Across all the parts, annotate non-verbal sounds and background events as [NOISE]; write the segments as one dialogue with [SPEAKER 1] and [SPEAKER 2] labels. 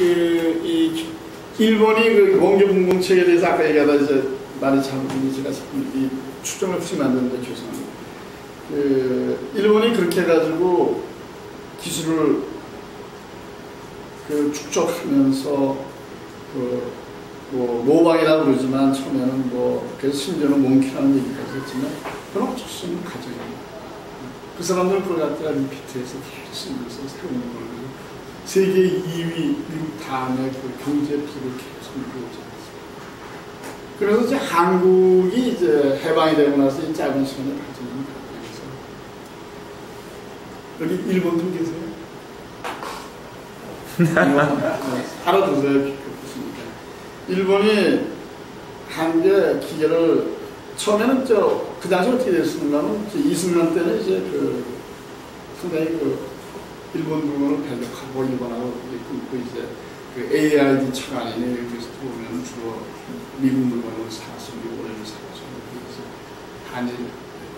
[SPEAKER 1] 그, 이, 일본이 그 체계에 대해서 아까 얘기하다 이제 말이 잘못된 제가 이 추정을 푸시 만드는데 죄송합니다. 그, 일본이 그렇게 해가지고 기술을 그 축적하면서 그, 뭐, 모방이라고 그러지만 처음에는 뭐, 그래서 심지어는 몽키라는 얘기까지 했지만, 그건 어쩔 수 없는 과정입니다. 그 사람들은 그걸 갖다가 리피트해서 계속 쓰면서 새로운 걸 세계 2위 미국 다음에 그 경제 피를 계속 이루어져 있습니다. 그래서 이제 한국이 이제 해방이 되고 나서 이 짧은 시간에 발전하는 과정에서 여기 일본 분 계세요? [LAUGHS] 알아두세요. 그렇습니까? 일본이 한게 기계를 처음에는 저그 당시 어떻게? 하면 이승만 때는 이제 그 상당히 그 일본 물건을 배격하고 일본하고 끊고 이제 그 AID 차관이네 여기서 보면 주로 미국 물건을 사서 미국을 사서 그래서 한일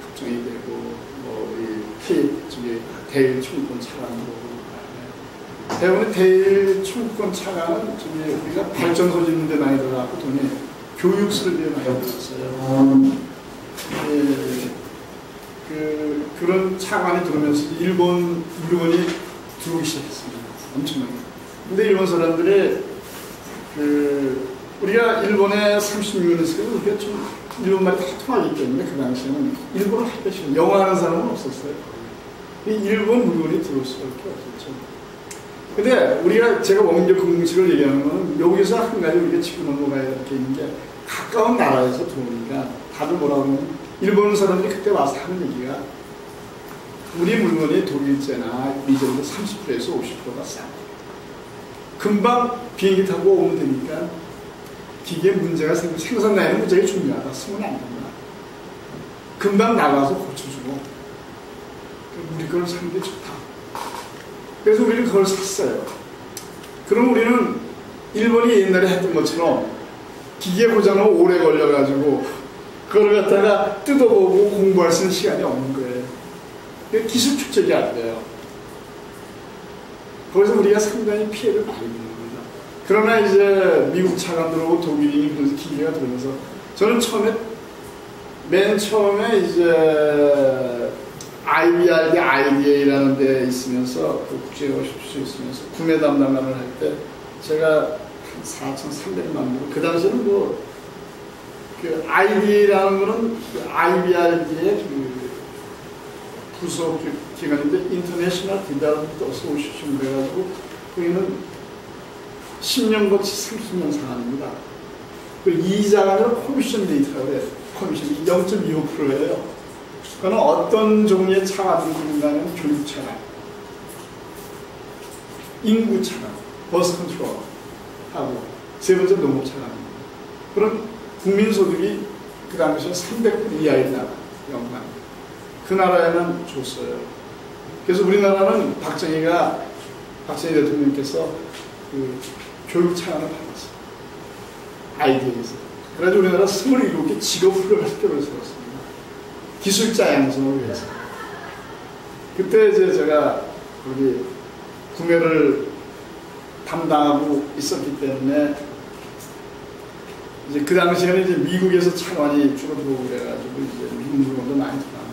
[SPEAKER 1] 걱정이 되고 뭐 우리 K 저기 대일 총권 차관도 대부분 대일 총권 차관은 저기 우리가 발전소 짓는데 많이 들어가고 돈이 교육 설비에 많이 들었어요. 예, 그, 그런 차관이 들어오면서 일본 물건이 들어오기 시작했습니다. 엄청나게. 근데 일본 사람들이 그, 우리가 일본에 36년 있으니까 우리가 좀 일본말이 다 통하기 때문에 그 당시에는 일본을 할 것이 영어하는 사람은 없었어요. 일본 물건이 들어올 수밖에 없었죠. 근데 우리가 제가 원격 공식을 얘기하는 건 여기서 한 가지 우리가 짚고 넘어가야 될 게 있는 게 가까운 나라에서 들어오니까 다들 뭐라고 하면 일본 사람들이 그때 와서 하는 얘기가 우리 물건이 독일제나 미제보다 30%에서 50%가 싸. 금방 비행기 타고 오면 되니까 기계 문제가 생, 생산 라인은 문제가 중요하다. 쓰면 안 된다. 금방 나가서 고쳐주고 우리 걸 사는 게 좋다. 그래서 우리는 그걸 샀어요. 그럼 우리는 일본이 옛날에 했던 것처럼 기계 고장은 오래 걸려가지고 그걸 갖다가 뜯어보고 공부할 수 있는 시간이 없는 거예요. 기술 축적이 안 돼요. 거기서 우리가 상당히 피해를 많이 입는 겁니다. 그러나 이제 미국 차가 들어오고 독일인이 그래서 기계가 들어오면서 저는 처음에 맨 처음에 이제 IBRD, IDA라는 데 있으면서 그 국제여행쇼 있으면서 구매 담당관을 할 때 제가 한 4,300만 원. 그 당시에는 뭐, 그 ID라는 거는 그 IBRD의 그 부서 기관인데 인터내셔널 디벨롭먼트 어소시에이션 그래가지고 거기는 10년 거치 30년 상한입니다. 그 이자가 커미션 데이터라고 그래요. 커미션이 0.25%예요. 그거는 어떤 종류의 차가 들어간다면 교육 차가, 인구 차가, 버스 컨트롤 하고 세 번째 농업차관입니다. 그런 국민소득이 그 당시에 300분 이하의 나라, 영남. 그 나라에만 줬어요. 그래서 우리나라는 박정희가, 박정희 대통령께서 그 교육 차관을 받았어요. 아이디어에서. 그래가지고 우리나라 27개 직업 훈련 학교를 세웠습니다. 기술자 양성을 위해서. 그때 이제 제가 우리 구매를 담당하고 있었기 때문에 이제 그 당시에는 이제 미국에서 차관이 줄어들고 그래가지고 이제 미국 물건도 많이 들어가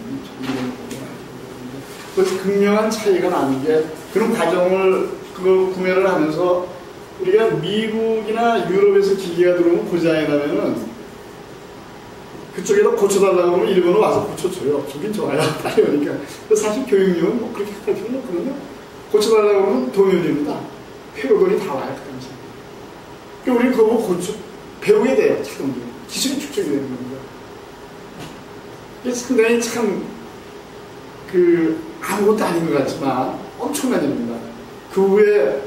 [SPEAKER 1] 그래서 극명한 차이가 나는 게 그런 과정을 그걸 구매를 하면서 우리가 미국이나 유럽에서 기계가 들어오면 고장이 나면은 그쪽에다 고쳐달라고 하면 일본은 와서 고쳐줘요. 좋긴 좋아요. [LAUGHS] 빨리 오니까. 사실 교육료는 뭐 그렇게 할 필요는 없거든요. 고쳐달라고 하면 동일입니다. 회원권이 다 와요. 그 당시. 그러니까 우리는 그거 고쳐, 배우게 돼요. 자동으로. 기술이 축적이 되는 겁니다. 이게 상당히 참, 그, 아무것도 아닌 것 같지만 엄청난 일입니다. 그 후에,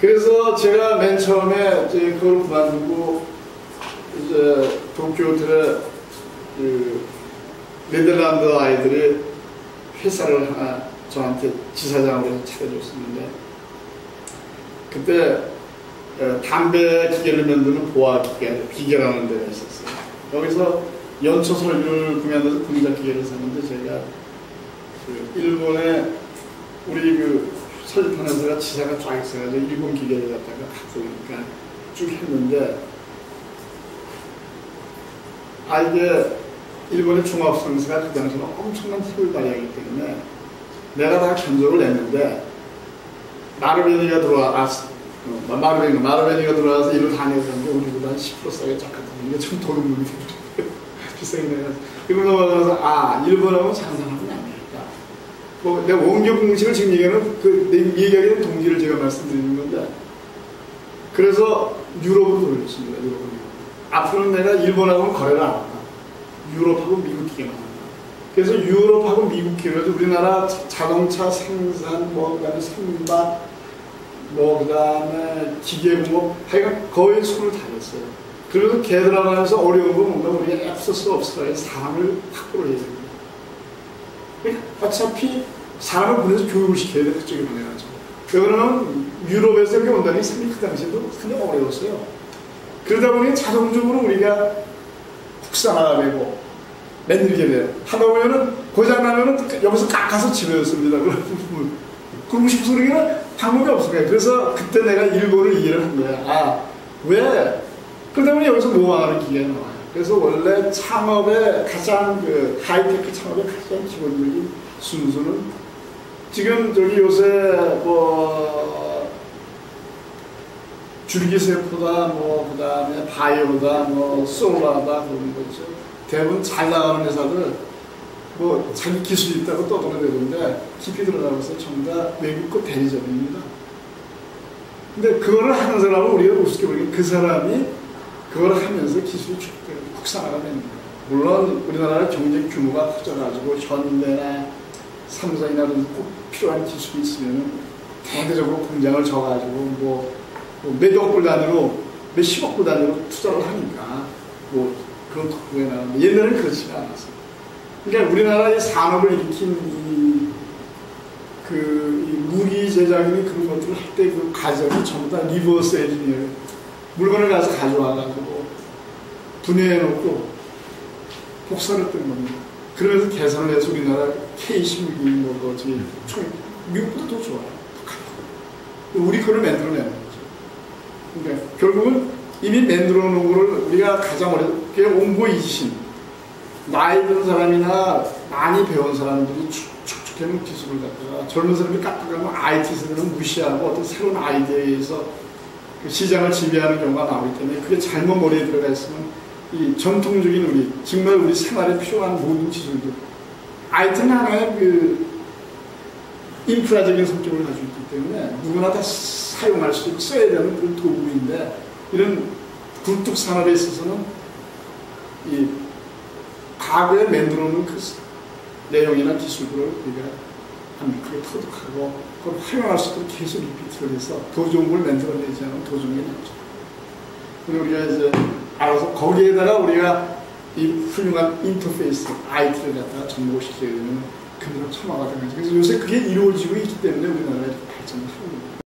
[SPEAKER 1] 그래서 제가 맨 처음에 이제 그걸 그만두고, 이제 도쿄호텔에 그, 네덜란드 아이들이 회사를 하나 저한테 지사장으로 차려줬었는데, 그때 어, 담배 기계를 만드는 보아 기계, 기계라는 데가 있었어요. 여기서 연초 설비를 구매하면서 공작 기계를 샀는데 제가 그 일본에 우리 그 설판에서가 지사가 쫙 있어가지고 일본 기계를 갖다가 갖고 오니까 쭉 했는데 아 이게 일본의 종합선수가 그 당시에는 엄청난 힘을 발휘하기 때문에 내가 다 견적을 냈는데 마르베니가 들어와서 어, 마르베니 마르베니가 들어와서 일을 다 내는데 우리보다 10% 싸게 깎았다는 게참 도둑놈이 비싸게 내가지고 이거 넘어가서 아 일본하고 장사하면 안 되겠다. 뭐 내가 원격 공식을 지금 얘기하는 그 얘기하기는 동기를 제가 말씀드리는 건데 그래서 유럽으로 돌렸습니다. 유럽으로. 앞으로는 내가 일본하고는 거래를 안 한다. 유럽하고 미국 기계만 한다. 그래서 유럽하고 미국 기계로 우리나라 자동차 생산, 뭐, 그 다음에 선박, 뭐, 그 다음에 기계공업, 하여간 거의 손을 다 냈어요. 그래서 걔들하고 하면서 어려운 건 뭔가 우리가 애쓸 수 없어요. 사람을 확보를 해야 됩니다. 그러니까 어차피 사람을 보내서 교육을 시켜야 돼, 그쪽에 보내가지고. 그러면 유럽에서 이렇게 온다니 상당히 그 당시에도 상당히 어려웠어요. 그러다 보니 자동적으로 우리가 국산화가 되고 만들게 돼요. 하다 보면은 고장나면은 여기서 깎아서 집어였습니다. 그러고 싶어서 그러기는 방법이 없어요. 그래서 그때 내가 일본을 이해를 한 거야. 아, 왜? 그러다 보니 여기서 모방하는 기계가 나와요. 그래서 원래 창업의 가장 그 하이테크 창업의 가장 기본적인 순수는 지금 저기 요새 뭐 줄기세포다, 뭐, 그 다음에 바이오다, 뭐, 솔라다, 그런 거죠. 대부분 잘 나가는 회사들, 뭐, 자기 기술이 있다고 떠들어대는데, 깊이 들어가면서 전부 다 외국 거 대리점입니다. 근데 그거를 하는 사람은 우리가 우습게 보기엔 그 사람이 그걸 하면서 기술이 국산화가 되는 거예요. 물론 우리나라 경제 규모가 커져가지고 현대나 삼성이나 꼭 필요한 기술이 있으면 대대적으로 공장을 져가지고 뭐, 뭐 몇억 불 단위로 몇십억 불 단위로 투자를 하니까 뭐 그런 덕분에 나는데 옛날에는 그렇지가 않았어요. 그러니까 우리나라의 산업을 일으킨 이, 그, 이 무기 제작이니 그런 것들을 할 때 그 과정이 전부 다 리버스 엔지니어 물건을 가서 가져와가지고 분해해놓고 복사를 뜬 겁니다. 그러면서 계산을 해서 우리나라 K16이 뭐, 뭐지, 총, 미국보다 더 좋아요. 우리 거를 만들어내는 거죠. 그러니까 결국은 이미 만들어 놓은 거를 우리가 가장 어렵게 옹고이지신 나이 든 사람이나 많이 배운 사람들이 축축해놓은 기술을 갖다가 젊은 사람이 깎아가면 IT 세대는 무시하고 어떤 새로운 아이디어에 의해서 그 시장을 지배하는 경우가 나오기 때문에 그게 잘못 머리에 들어가 있으면 이 전통적인 우리 정말 우리 생활에 필요한 모든 기술들 IT는 하나의 그 인프라적인 성격을 가지고 있기 때문에 누구나 다 사용할 수 있고 써야 되는 그런 도구인데 이런 굴뚝 산업에 있어서는 이 과거에 만들어 놓은 그 내용이나 기술들을 우리가 한 크게 터득하고 그걸 활용할 수 있도록 계속 리피트를 해서 더 좋은 걸 만들어내지 않으면 더 좋은 게 나오죠. 그리고 우리가 이제 알아서 거기에다가 우리가 이 훌륭한 인터페이스, IT를 갖다가 접목시켜야 첨화가 되는 거죠. 그래서 요새 그게 이루어지고 있기 때문에 우리나라가 발전을 하고 있는 거예요.